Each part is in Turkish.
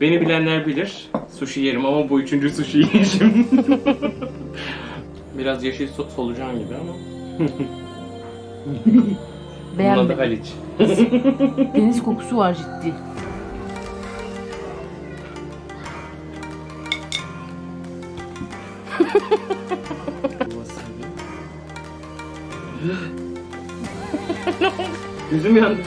Beni bilenler bilir. Sushi yerim ama bu üçüncü sushi yiyişim. Biraz yeşil so- solucan gibi ama. Bunun adı Beğenmedim. Haliç. Deniz kokusu var ciddi. Gözüm yandı.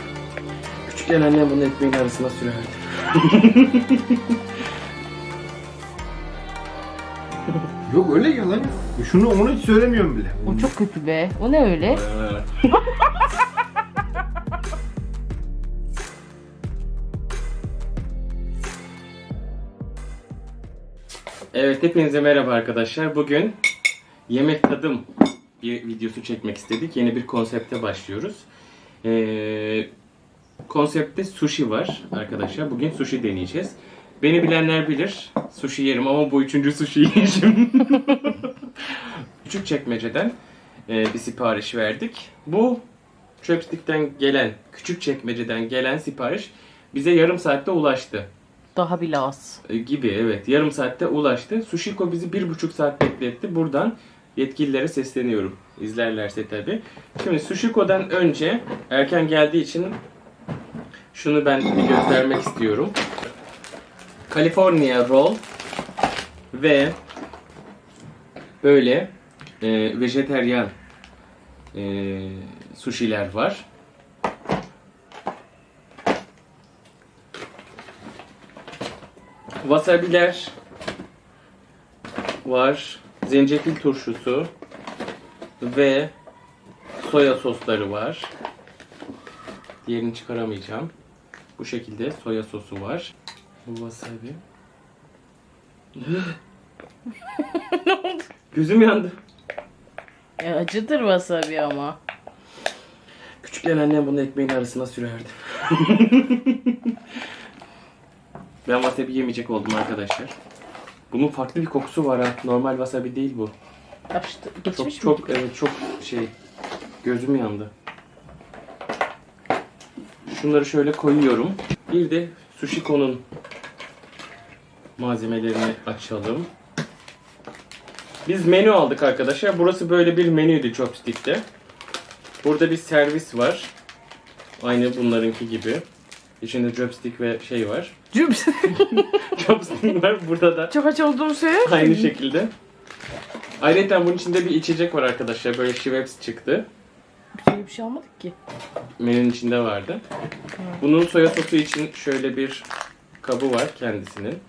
Küçükken annem bunu ekmeğin arasına sürerdi. Yok öyle yalan. Şunu onu hiç söylemiyorum bile. O çok kötü be. O ne öyle? Evet hepinize merhaba arkadaşlar. Bugün yemek tadım bir videosu çekmek istedik. Yeni bir konsepte başlıyoruz. Ee, konseptte sushi var arkadaşlar. Bugün sushi deneyeceğiz. Beni bilenler bilir. Sushi yerim ama bu üçüncü sushi yiyişim. Küçük çekmeceden e, bir sipariş verdik. Bu Chopstick'ten gelen, küçük çekmeceden gelen sipariş bize yarım saatte ulaştı. Daha bile az. E, gibi evet yarım saatte ulaştı. Sushiko bizi bir buçuk saat bekletti. Buradan yetkililere sesleniyorum. İzlerlerse tabi. Şimdi Sushiko'dan önce erken geldiği için şunu ben bir göstermek istiyorum. California Roll ve böyle e, vejeteryan e, sushiler var. Wasabiler var. Zencefil turşusu ve soya sosları var. Diğerini çıkaramayacağım. Bu şekilde soya sosu var. Bu wasabi. Gözüm yandı. E, acıdır wasabi ama. Küçükken annem bunu ekmeğin arasına sürerdi. ben wasabi yemeyecek oldum arkadaşlar. Bunun farklı bir kokusu var ha. Normal wasabi değil bu. Açtı. Çok Geçmiş mi? çok evet çok şey gözüm yandı. Şunları şöyle koyuyorum. Bir de Sushiko'nun malzemelerini açalım. Biz menü aldık arkadaşlar. Burası böyle bir menüydü Chopstick'te. Burada bir servis var. Aynı bunlarınki gibi. İçinde chopstick ve şey var. Chopstick var. Burada da Çok aç olduğumu söyle. Aynı şekilde. Ayrıca bunun içinde bir içecek var arkadaşlar. Böyle Schweppes çıktı. Böyle bir şey almadık ki. Menünün içinde vardı. Bunun soya sosu için şöyle bir kabı var kendisinin.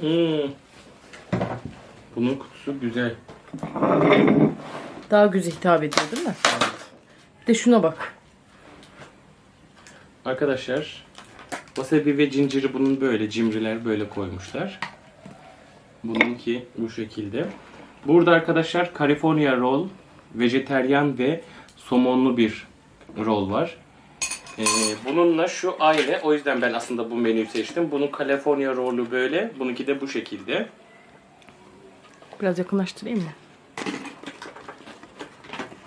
Hmm. Bunun kutusu güzel. Daha göze hitap ediyor değil mi? Bir de şuna bak. Arkadaşlar wasabi ve cinciri bunun böyle cimriler böyle koymuşlar. Bununki bu şekilde. Burada arkadaşlar California roll, vejeteryan ve somonlu bir roll var. Ee, bununla şu aynı. O yüzden ben aslında bu menüyü seçtim. Bunun California rollu böyle. Bununki de bu şekilde. Biraz yakınlaştırayım mı?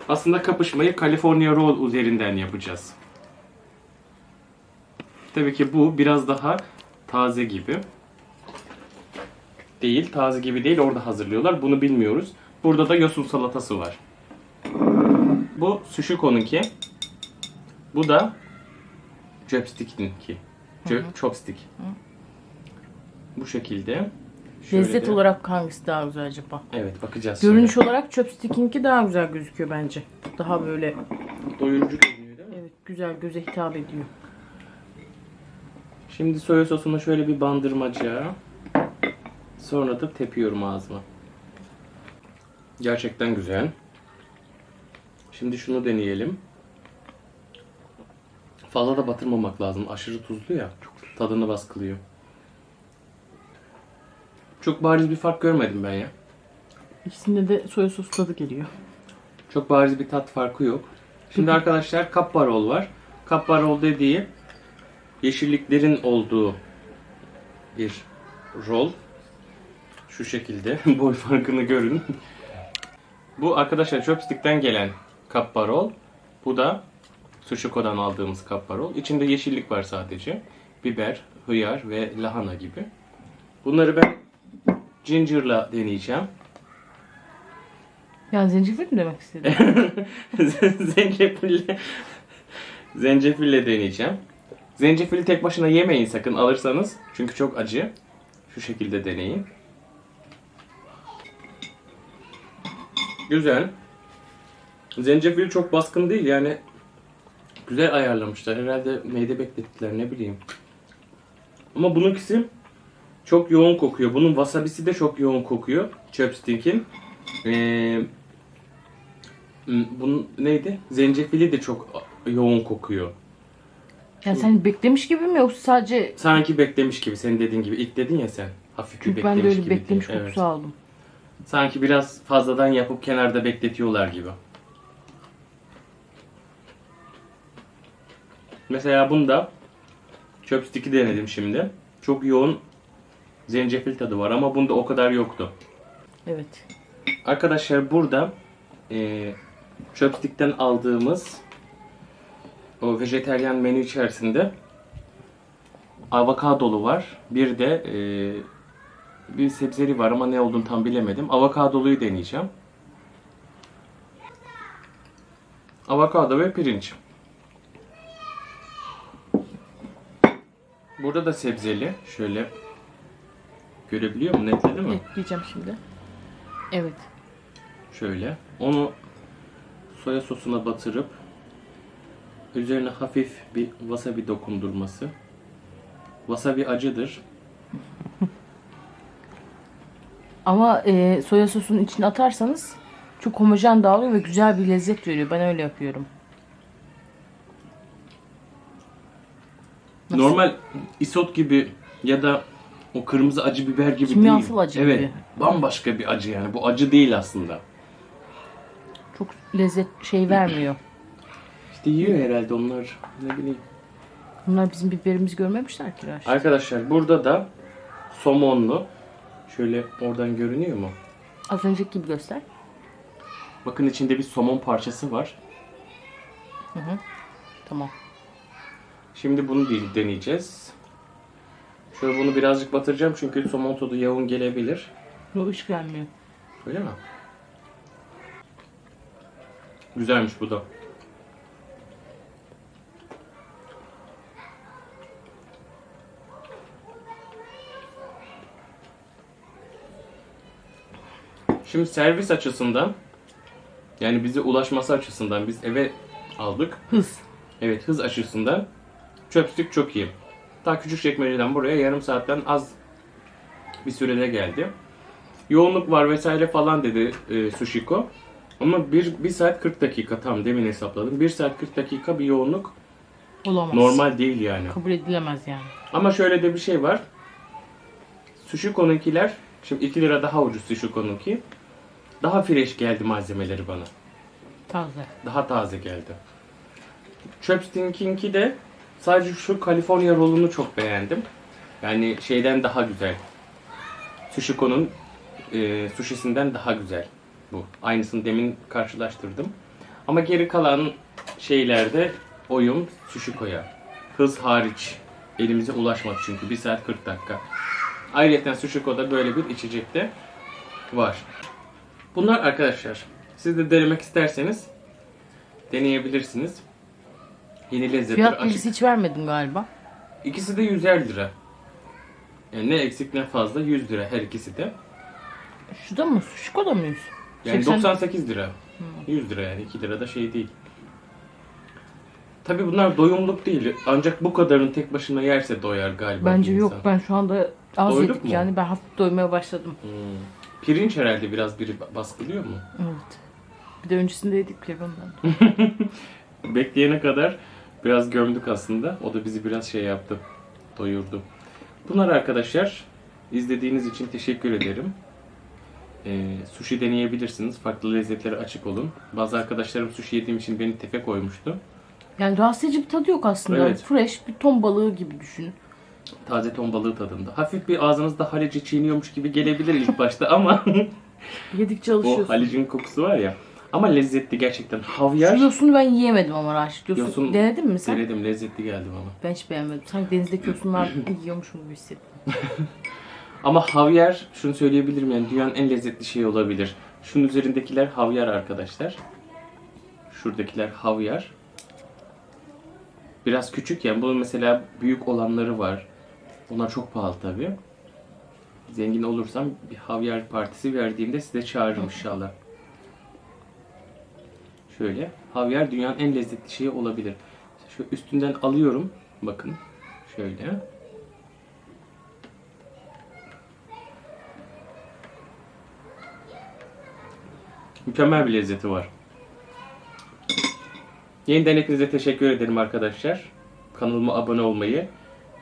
Aslında kapışmayı California roll üzerinden yapacağız. Tabii ki bu biraz daha taze gibi. Değil, taze gibi değil. Orada hazırlıyorlar. Bunu bilmiyoruz. Burada da yosun salatası var. Bu Sushiko'nunki. Bu da Chopstick'inki. Chop- Chopstick. Bu şekilde. Şöyle Lezzet de- olarak hangisi daha güzel acaba? Evet bakacağız. Görünüş sonra. olarak chopstick'inki daha güzel gözüküyor bence. Daha böyle Doyurucu görünüyor değil mi? evet güzel göze hitap ediyor. Şimdi soya sosunu şöyle bir bandırmaca. Sonra da tepiyorum ağzıma. Gerçekten güzel. Şimdi şunu deneyelim. Fazla da batırmamak lazım. Aşırı tuzlu ya. Tadını baskılıyor. Çok bariz bir fark görmedim ben ya. İkisinde de soya sos tadı geliyor. Çok bariz bir tat farkı yok. Şimdi arkadaşlar kappa roll var. Kappa roll dediği yeşilliklerin olduğu bir rol. Şu şekilde. Boy farkını görün. Bu arkadaşlar chopstick'ten gelen kappa roll. Bu da Sushiko'dan aldığımız kappa roll. İçinde yeşillik var sadece. Biber, hıyar ve lahana gibi. Bunları ben ginger'la deneyeceğim. Yani zencefil mi demek istedin? zencefille zencefille deneyeceğim. Zencefili tek başına yemeyin sakın alırsanız. Çünkü çok acı. Şu şekilde deneyin. Güzel. Zencefil çok baskın değil yani güzel ayarlamışlar. Herhalde meyde beklettiler ne bileyim. Ama bununkisi çok yoğun kokuyor. Bunun wasabisi de çok yoğun kokuyor. Chopstick'in. Ee, Bunun neydi? Zencefili de çok yoğun kokuyor. yani sen beklemiş gibi mi yoksa sadece... Sanki beklemiş gibi. Senin dediğin gibi. ilk dedin ya sen. Hafif bir beklemiş ben de öyle gibi beklemiş kokusu Evet. aldım. Sanki biraz fazladan yapıp kenarda bekletiyorlar gibi. Mesela bunda chopstick'i denedim şimdi. Çok yoğun zencefil tadı var ama bunda o kadar yoktu. Evet. Arkadaşlar burada e, Chopstick'ten aldığımız o vejeteryan menü içerisinde avokadolu var. Bir de e, bir sebzeli var ama ne olduğunu tam bilemedim. Avokadoluyu deneyeceğim. Avokado ve pirinç. Burada da sebzeli. Şöyle görebiliyor mu? Netledi mi? Ekleyeceğim şimdi. Evet. Şöyle. Onu soya sosuna batırıp üzerine hafif bir wasabi dokundurması. Wasabi acıdır. Ama e, soya sosunun içine atarsanız çok homojen dağılıyor ve güzel bir lezzet veriyor. Ben öyle yapıyorum. Nasıl? Normal isot gibi ya da o kırmızı acı biber gibi Kimyasal değil. acı evet. gibi. Bambaşka bir acı yani. Bu acı değil aslında. Çok lezzet şey vermiyor. İşte yiyor herhalde onlar. Ne bileyim. Bunlar bizim biberimizi görmemişler ki Raşit. Arkadaşlar burada da somonlu. Şöyle oradan görünüyor mu? Az önceki gibi göster. Bakın içinde bir somon parçası var. Tamam. Şimdi bunu de- deneyeceğiz. Şöyle bunu birazcık batıracağım çünkü somon tadı yoğun gelebilir. Yok hiç gelmiyor. Öyle mi? Güzelmiş bu da. Şimdi servis açısından yani bize ulaşması açısından biz eve aldık. Hız. Evet hız açısından çöpstük çok iyi. Ta küçük çekmeceden buraya yarım saatten az bir sürede geldi. Yoğunluk var vesaire falan dedi e, Sushiko. Ama 1, 1 saat 40 dakika tam demin hesapladım. 1 saat 40 dakika bir yoğunluk Olamaz. normal değil yani. Kabul edilemez yani. Ama şöyle de bir şey var. Sushiko'nunkiler şimdi 2 lira daha ucuz Sushiko'nunki. Daha fresh geldi malzemeleri bana. Taze. Daha taze geldi. Chopstick'inki de sadece şu California rolunu çok beğendim. Yani şeyden daha güzel. Sushiko'nun e, sushisinden daha güzel bu. Aynısını demin karşılaştırdım. Ama geri kalan şeylerde oyum Sushiko'ya. Hız hariç. Elimize ulaşmadı çünkü 1 saat 40 dakika. Ayrıca Sushiko'da böyle bir içecek de var. Bunlar arkadaşlar. Siz de denemek isterseniz deneyebilirsiniz. Yeni lezzetler Fiyat açık. bilgisi hiç vermedin galiba. İkisi de 150 lira. Yani ne eksik ne fazla 100 lira her ikisi de. Şurada mı? Şukoda mıyız? Yani 80 98 lira. 100 lira yani 2 lira da şey değil. Tabi bunlar doyumluk değil. Ancak bu kadarını tek başına yerse doyar galiba. Bence bir yok. insan. Ben şu anda az Doyduk yedik mu? yani. Ben hafif doymaya başladım. Hmm. Pirinç herhalde biraz biri baskılıyor mu? Evet. Bir de öncesinde yedik pilav ondan. Bekleyene kadar biraz gömdük aslında. O da bizi biraz şey yaptı. Doyurdu. Bunlar arkadaşlar izlediğiniz için teşekkür ederim. Ee, sushi deneyebilirsiniz. Farklı lezzetlere açık olun. Bazı arkadaşlarım sushi yediğim için beni tefe koymuştu. Yani rahatsız edici bir tadı yok aslında. Evet. Fresh bir ton balığı gibi düşünün. Taze ton balığı tadında. Hafif bir ağzınızda halici çiğniyormuş gibi gelebilir ilk başta ama Yedikçe o alışıyorsun. halicin kokusu var ya. Ama lezzetli gerçekten. Havyar. Şu yosunu ben yiyemedim ama Raşit. Yosun, Yosun denedin mi sen? Denedim lezzetli geldi bana. Ben hiç beğenmedim. Sanki denizdeki yosunlar yiyormuşum gibi hissettim. Ama havyar şunu söyleyebilirim yani dünyanın en lezzetli şeyi olabilir. Şunun üzerindekiler havyar arkadaşlar. Şuradakiler havyar. Biraz küçük yani bunun mesela büyük olanları var. Onlar çok pahalı tabi. Zengin olursam bir havyar partisi verdiğimde size çağırırım inşallah. Şöyle havyar dünyanın en lezzetli şeyi olabilir. Şu üstünden alıyorum. Bakın şöyle. Mükemmel bir lezzeti var. Yeniden hepinize teşekkür ederim arkadaşlar. Kanalıma abone olmayı,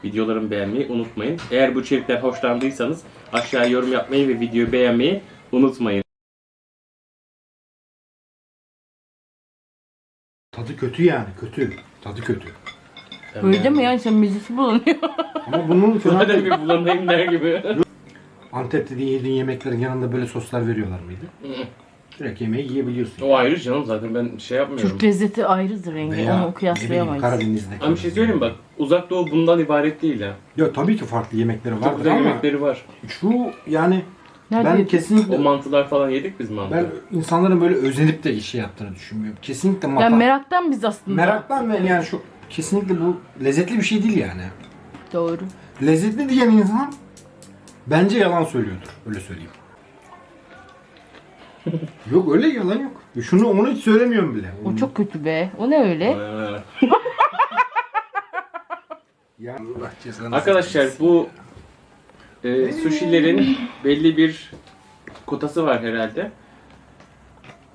videolarımı beğenmeyi unutmayın. Eğer bu içerikler hoşlandıysanız aşağıya yorum yapmayı ve videoyu beğenmeyi unutmayın. Tadı kötü yani kötü. Tadı kötü. Öyle deme yani sen midesi bulanıyor. Ama bunun fena Hadi bir bulanayım der gibi. Antep'te de yediğin yemeklerin yanında böyle soslar veriyorlar mıydı? Direkt yemeği yiyebiliyorsun. o ayrı canım zaten ben şey yapmıyorum. Türk lezzeti ayrıdır rengi. Veya Onu ne bileyim, kıyaslayamayız. Karadeniz'deki. Ama bir şey söyleyeyim mi bak. Uzak Doğu bundan ibaret değil ha. Yok tabii ki farklı yemekleri Çok vardır güzel ama yemekleri var. şu yani Nerede ben yedin? kesinlikle O mantılar falan yedik biz mantı. ben insanların böyle özenip de işi yaptığını düşünmüyorum. Kesinlikle mata. Yani meraktan biz aslında. Meraktan ve yani şu kesinlikle bu lezzetli bir şey değil yani. Doğru. Lezzetli diyen insan bence yalan söylüyordur. Öyle söyleyeyim. yok öyle yalan yok. Şunu onu hiç söylemiyorum bile. O çok kötü be. O ne öyle? Ee, Ya Allah cezanı Arkadaşlar bu e, sushi'lerin belli bir kotası var herhalde.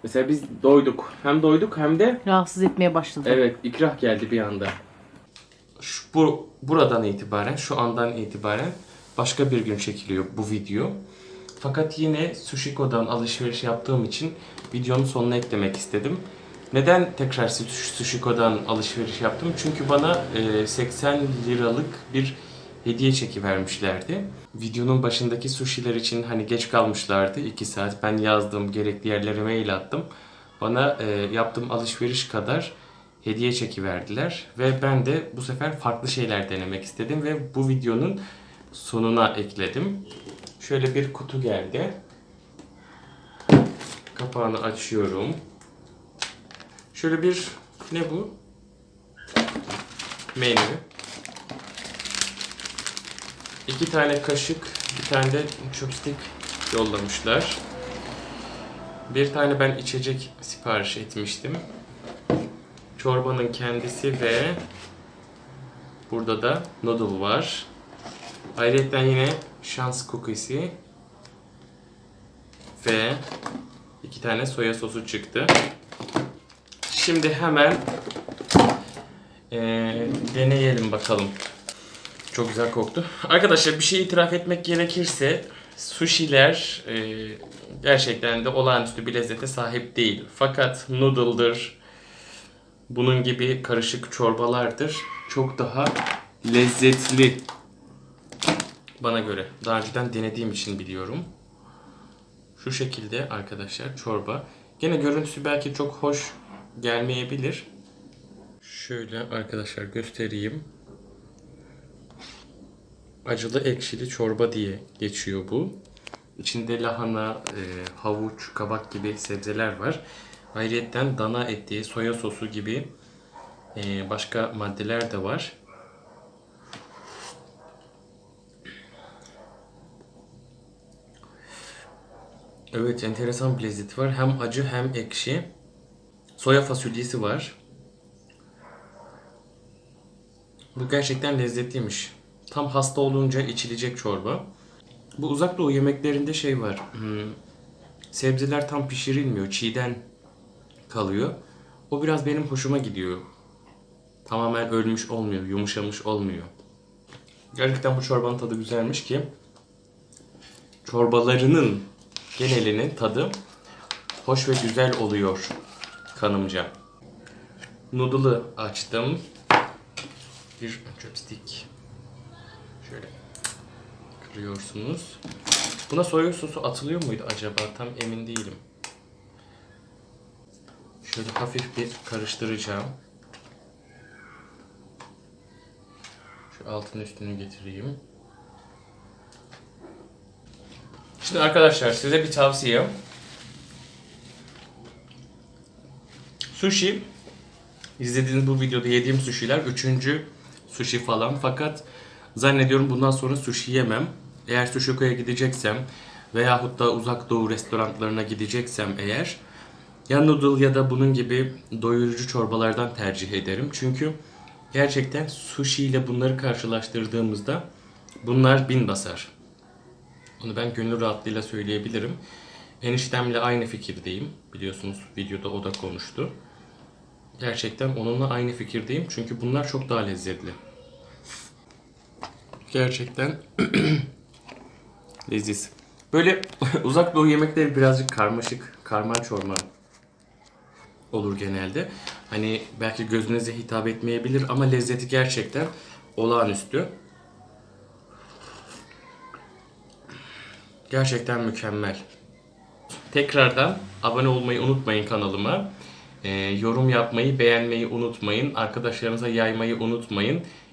Mesela biz doyduk. Hem doyduk hem de Rahatsız etmeye başladı. evet ikrah geldi bir anda. Şu, bu buradan itibaren, şu andan itibaren başka bir gün çekiliyor bu video. Fakat yine Sushiko'dan alışveriş yaptığım için videonun sonuna eklemek istedim. Neden tekrar Sush- Sushiko'dan alışveriş yaptım? Çünkü bana e, 80 liralık bir hediye çeki vermişlerdi. Videonun başındaki sushiler için hani geç kalmışlardı 2 saat. Ben yazdım, gerekli yerlere mail attım. Bana e, yaptığım alışveriş kadar hediye çeki verdiler ve ben de bu sefer farklı şeyler denemek istedim ve bu videonun sonuna ekledim. Şöyle bir kutu geldi. Kapağını açıyorum. Şöyle bir ne bu? Menü. İki tane kaşık, bir tane de chopstick yollamışlar. Bir tane ben içecek sipariş etmiştim. Çorbanın kendisi ve burada da noodle var. Ayrıca yine şans cookies'i ve iki tane soya sosu çıktı. Şimdi hemen eee, deneyelim bakalım. Çok güzel koktu. Arkadaşlar bir şey itiraf etmek gerekirse sushi'ler eee, gerçekten de olağanüstü bir lezzete sahip değil. Fakat noodle'dır, bunun gibi karışık çorbalardır çok daha lezzetli bana göre. Daha önceden denediğim için biliyorum. Şu şekilde arkadaşlar çorba. Gene görüntüsü belki çok hoş gelmeyebilir. Şöyle arkadaşlar göstereyim. Acılı ekşili çorba diye geçiyor bu. İçinde lahana, e, havuç, kabak gibi sebzeler var. Ayrıca dana eti, soya sosu gibi e, başka maddeler de var. Evet, enteresan bir lezzeti var. Hem acı hem ekşi. Soya fasulyesi var. Bu gerçekten lezzetliymiş. Tam hasta olunca içilecek çorba. Bu uzak doğu yemeklerinde şey var. hmm, sebzeler tam pişirilmiyor. Çiğden kalıyor. O biraz benim hoşuma gidiyor. Tamamen ölmüş olmuyor, yumuşamış olmuyor. Gerçekten bu çorbanın tadı güzelmiş ki çorbalarının genelinin tadı hoş ve güzel oluyor kanımca. Noodle'ı açtım. Bir chopstick. Şöyle kırıyorsunuz. Buna soya sosu atılıyor muydu acaba? Tam emin değilim. Şöyle hafif bir karıştıracağım. Şu altını üstünü getireyim. Şimdi arkadaşlar size bir tavsiye. Sushi izlediğiniz bu videoda yediğim sushiler üçüncü sushi falan fakat zannediyorum bundan sonra sushi yemem. Eğer Sushiko'ya gideceksem veyahut da uzak doğu restoranlarına gideceksem eğer ya noodle ya da bunun gibi doyurucu çorbalardan tercih ederim. Çünkü gerçekten sushi ile bunları karşılaştırdığımızda bunlar bin basar. Onu ben gönül rahatlığıyla söyleyebilirim. Eniştemle aynı fikirdeyim. Biliyorsunuz videoda o da konuştu. Gerçekten onunla aynı fikirdeyim. Çünkü bunlar çok daha lezzetli. Gerçekten leziz. Böyle uzak doğu yemekleri birazcık karmaşık, karman çorman olur genelde. Hani belki gözünüze hitap etmeyebilir ama lezzeti gerçekten olağanüstü. Gerçekten mükemmel. Tekrardan abone olmayı unutmayın kanalıma. Ee, yorum yapmayı, beğenmeyi unutmayın. Arkadaşlarınıza yaymayı unutmayın.